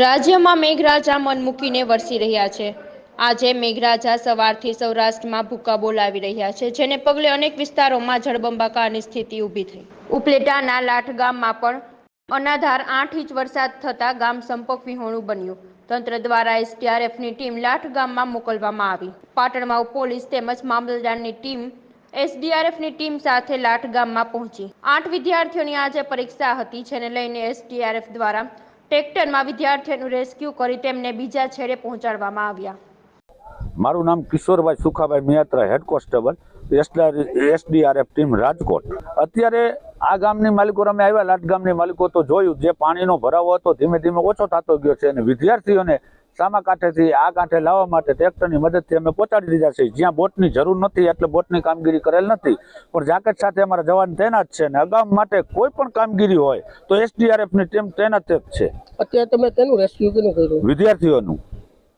રાજ્યમાં મેઘરાજા મન મૂકીને વરસી રહ્યા છે. આજે મેઘરાજા સવારથી સૌરાષ્ટ્રમાં ભૂકા બોલાવી રહ્યા છે, જેને પગલે અનેક વિસ્તારોમાં જળબંબાકારની સ્થિતિ ઊભી થઈ. ઉપલેટાના લાઠ ગામમાં પણ અનાધાર આઠ ઇંચ વરસાદ થતાં ગામ સંપર્ક વિહોણું બન્યું. તંત્ર દ્વારા એસડીઆરએફની ટીમ લાઠ ગામમાં મોકલવામાં આવી. પાટણમાં પોલીસ તેમજ મામલતદારની ટીમ એસડીઆરએફની ટીમ સાથે લાઠ ગામમાં પહોંચી. આઠ વિદ્યાર્થીઓની આજે પરીક્ષા હતી, જેને લઈને એસડીઆરએફ દ્વારા ટ્રેક્ટરમાં વિદ્યાર્થીઓનું રેસ્ક્યુ કરી તેમને બીજા છેડે પહોંચાડવામાં આવ્યા. મારું નામ Kishorbhai Sukhabhai Miyatra head constable SDRF team Rajkot. અત્યારે આ ગામની માલિકો અમે આવ્યા, લાટ ગામની માલિકો તો જોયું, જે પાણીનો ભરાવો હતો, ધીમે ધીમે ઓછો થતો ગયો છે અને વિદ્યાર્થીઓને સામા કાંઠેથી આ કાંઠે લાવવા માટે ટ્રેક્ટરની મદદથી અમે પહોંચાડી દીધા છે. જ્યાં બોટની જરૂર નથી એટલે બોટની કામગીરી કરેલ નથી. પણ જાકેટ સાથે અમારા જવાન તૈનાત છે અને અગાઉ માટે કોઈ પણ કામગીરી હોય તો એસડીઆરએફની ટીમ તૈનાત જ છે. અત્યારે તમે તેનું રેસ્ક્યુ કર્યું? વિદ્યાર્થીઓનું.